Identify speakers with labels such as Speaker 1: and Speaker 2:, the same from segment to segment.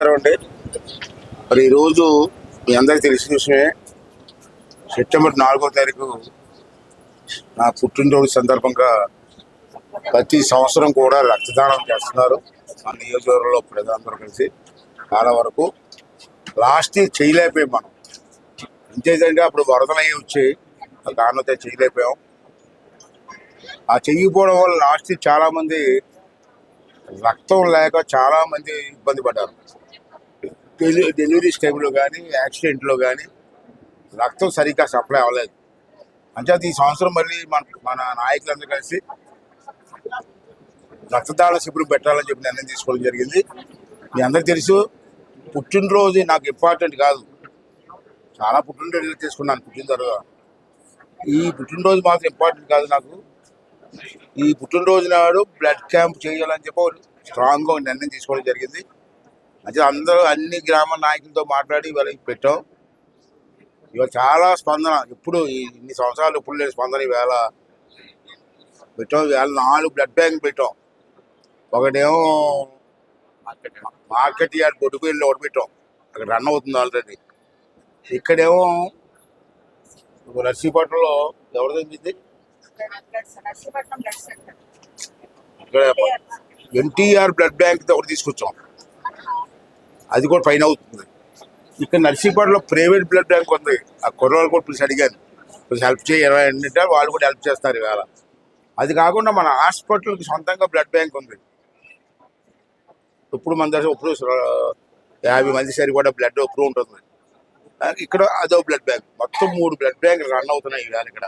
Speaker 1: నమస్కారం అండి. మరి ఈరోజు మీ అందరికీ తెలిసిన విషయమే సెప్టెంబర్ నాలుగో తారీఖు నా పుట్టినరోజు సందర్భంగా ప్రతి సంవత్సరం కూడా రక్తదానం చేస్తున్నారు. మా నియోజకవర్గంలో ప్రజలందరూ కలిసి చాలా వరకు లాస్ట్ ఇయర్ చేయలేకపోయాం మనం. అంతేదంటే అప్పుడు వరదలు అయ్యి వచ్చాయి ఆ కారణంతో చేయలేకపోయాం. ఆ చెయ్యిపోవడం వల్ల లాస్ట్ ఇయర్ రక్తం లేక చాలామంది ఇబ్బంది పడ్డారు. డెలి డెలివరీస్ టైంలో కానీ యాక్సిడెంట్లో కానీ రక్తం సరిగ్గా సప్లై అవ్వలేదు. అంచేత ఈ సంవత్సరం మళ్ళీ మన మన నాయకులందరూ కలిసి రక్తదాన శిబిరం పెట్టాలని చెప్పి నిర్ణయం తీసుకోవడం జరిగింది. మీ అందరికి తెలుసు పుట్టినరోజు నాకు ఇంపార్టెంట్ కాదు. చాలా పుట్టినరోజు చేసుకున్నాను పుట్టిన తర్వాత. ఈ పుట్టినరోజు మాత్రం ఇంపార్టెంట్ కాదు నాకు. ఈ పుట్టినరోజు నాడు బ్లడ్ క్యాంప్ చేయాలని చెప్పి స్ట్రాంగ్గా నిర్ణయం తీసుకోవడం జరిగింది. అంటే అందరూ అన్ని గ్రామ నాయకులతో మాట్లాడి వాళ్ళకి పెట్టాం. ఇవాళ చాలా స్పందన. ఇప్పుడు ఇన్ని సంవత్సరాలు ఇప్పుడు లేని స్పందన ఈవేళ పెట్టాం. ఇవాళ నాలుగు బ్లడ్ బ్యాంక్ పెట్టాం. ఒకటేమో మార్కెట్ యార్డ్ కొట్టుకు వెళ్ళి ఒకటి పెట్టాం. అక్కడ రన్ అవుతుంది ఆల్రెడీ. ఇక్కడేమో నర్సీపట్నంలో
Speaker 2: బ్లడ్ సెంటర్.
Speaker 1: ఇక్కడ ఎన్టీఆర్ బ్లడ్ బ్యాంక్ ఒకటి తీసుకొచ్చాం. అది కూడా పైన అవుతుంది. ఇక్కడ నర్సీపాడులో ప్రైవేట్ బ్లడ్ బ్యాంక్ ఉంది. ఆ కుర్రవాళ్ళు కూడా పిలిచి అడిగాను కొంచెం హెల్ప్ చేయాలి అంటే వాళ్ళు కూడా హెల్ప్ చేస్తారు ఇవాళ. అది కాకుండా మన హాస్పిటల్కి సొంతంగా బ్లడ్ బ్యాంక్ ఉంది. ఇప్పుడు మన దగ్గర ఇప్పుడు యాభై మంది సరి కూడా బ్లడ్ ఇప్పుడు ఉంటుంది. ఇక్కడ అదో బ్లడ్ బ్యాంక్ మొత్తం మూడు బ్లడ్ బ్యాంక్ రన్ అవుతున్నాయి ఇవాళ ఇక్కడ.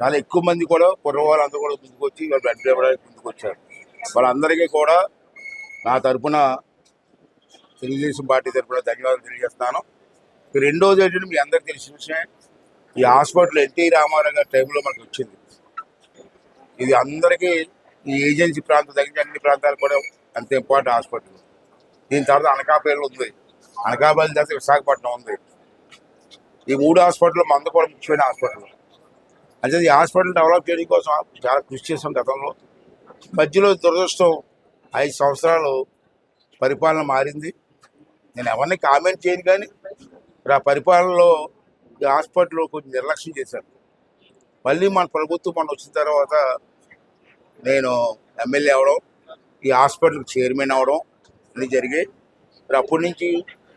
Speaker 1: చాలా ఎక్కువ మంది కూడా కుర్రవాళ్ళందరూ కూడా ముందుకు వచ్చి ఇవాళ బ్లడ్ ఇవ్వడానికి ముందుకు వచ్చారు వాళ్ళందరికీ కూడా నా తరపున తెలుగుదేశం పార్టీ తరఫున ధన్యవాదాలు తెలియజేస్తున్నాను. రెండోది ఏంటంటే మీ అందరికీ తెలిసిన విషయం ఈ హాస్పిటల్ ఎన్టీ రామారావు గారి టైంలో మనకు వచ్చింది. ఇది అందరికీ ఈ ఏజెన్సీ ప్రాంతం తగ్గించి అన్ని ప్రాంతాలు కూడా అంత ఇంపార్టెంట్ హాస్పిటల్. దీని తర్వాత అనకాపల్లి ఉంది. అనకాపల్లి తర్వాత విశాఖపట్నం ఉంది. ఈ మూడు హాస్పిటల్ మంద కూడా ముఖ్యమైన హాస్పిటల్. అంటే ఈ హాస్పిటల్ డెవలప్ చేయడం కోసం చాలా కృషి చేసాం గతంలో. మధ్యలో దురదృష్టం ఐదు సంవత్సరాలు పరిపాలన మారింది. నేను ఎవరిని కామెంట్ చేయను కానీ నా ఆ పరిపాలనలో ఈ కొంచెం నిర్లక్ష్యం చేశాను. మళ్ళీ మన ప్రభుత్వం మన వచ్చిన తర్వాత నేను ఎమ్మెల్యే అవడం ఈ హాస్పిటల్ చైర్మన్ అవడం అన్నీ జరిగాయి. మరి అప్పటి నుంచి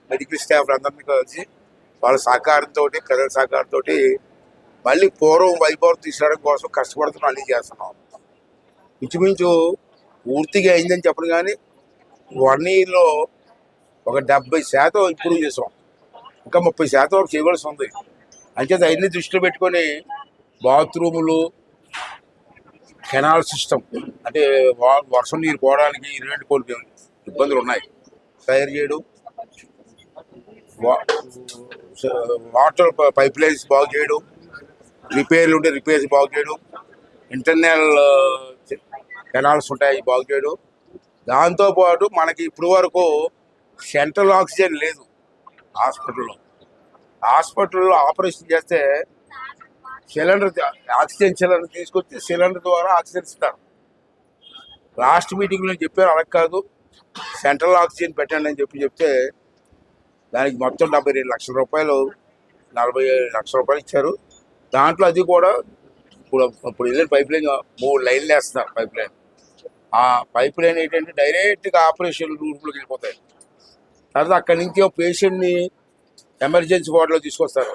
Speaker 1: మెడికల్ స్టాఫ్ అందరినీ కలిసి వాళ్ళ సహకారంతో ప్రజల సహకారంతో మళ్ళీ పూర్వం వైభవం తీసుకురావడం కోసం కష్టపడుతున్నాం అన్నీ చేస్తున్నాం. ఇంచుమించు పూర్తిగా అయిందని చెప్పను కానీ వన్ ఇయర్లో ఒక డెబ్బై శాతం ఇంప్రూవ్ చేసాం. ఇంకా ముప్పై శాతం వరకు చేయవలసి ఉంది. అంచేత అవన్నీ దృష్టిలో పెట్టుకొని బాత్రూములు కెనాల్ సిస్టమ్ అంటే వా- వర్షం నీరు పోవడానికి ఇటువంటి కొన్ని ఇబ్బందులు ఉన్నాయి. తయారు చేయడం వా- వాటర్ పైప్ లైన్స్ బాగు చేయడం రిపేర్లు ఉంటే రిపేర్స్ బాగు చేయడం ఇంటర్నల్ కెనాల్స్ ఉంటాయి బాగు చేయడం. దాంతోపాటు మనకి ఇప్పుడు వరకు సెంట్రల్ ఆక్సిజన్ లేదు హాస్పిటల్లో. హాస్పిటల్లో ఆపరేషన్ చేస్తే సిలిండర్ ఆక్సిజన్ సిలిండర్ తీసుకొచ్చి సిలిండర్ ద్వారా ఆక్సిజన్ ఇస్తారు. లాస్ట్ మీటింగ్లో చెప్పారు అలా కాదు. సెంట్రల్ ఆక్సిజన్ పెట్టండి అని చెప్పి చెప్తే దానికి మొత్తం డెబ్బై రెండు లక్షల రూపాయలు నలభై ఏడు లక్షల రూపాయలు ఇచ్చారు. దాంట్లో అది కూడా ఇప్పుడు ఇప్పుడు వెళ్ళిన పైప్ లైన్ మూడు లైన్లు వేస్తున్నారు పైప్ లైన్. ఆ పైప్ లైన్ ఏంటంటే డైరెక్ట్గా ఆపరేషన్ రూట్లోకి వెళ్ళిపోతాయి. తర్వాత అక్కడి నుంచి ఒక పేషెంట్ని ఎమర్జెన్సీ వార్డులో తీసుకొస్తారు.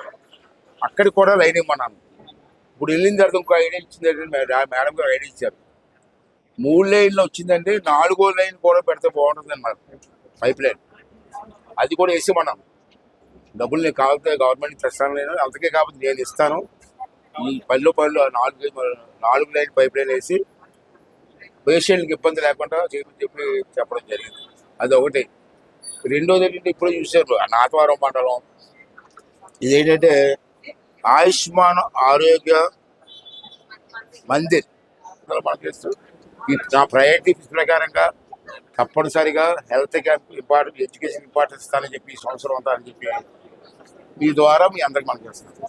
Speaker 1: అక్కడికి కూడా లైన్ ఇవ్వమన్నాను ఇప్పుడు వెళ్ళిన తర్వాత ఇంకో ఐడియా ఇచ్చింది మేడం మేడం గారు ఐడియా ఇచ్చారు. మూడు లైన్లో వచ్చిందంటే నాలుగో లైన్ కూడా పెడితే బాగుంటుంది అన్నారు. Pipeline. అది కూడా వేసేమన్నాను డబ్బులు నేను కావాలంటే గవర్నమెంట్ తెస్తాను నేను అంతకే కాబట్టి నేను ఇస్తాను. ఈ పళ్ళు పళ్ళు నాలుగు నాలుగు లైన్ పైప్ లైన్ వేసి పేషెంట్కి ఇబ్బంది లేకుండా చెప్పి చెప్పడం జరిగింది. అది ఒకటి. రెండోది ఏంటంటే ఇప్పుడు చూశారు. ఆ నాతవరం మండలం. ఇదేంటంటే ఆయుష్మాన్ ఆరోగ్య మందిర్. ఈ నా ప్రయారిటీస్ ప్రకారంగా తప్పనిసరిగా health camp important education importance ఇస్తానని చెప్పి ఈ సంవత్సరం అంతా అని చెప్పి మీ ద్వారా మీ అందరికి మనం చేస్తున్నాను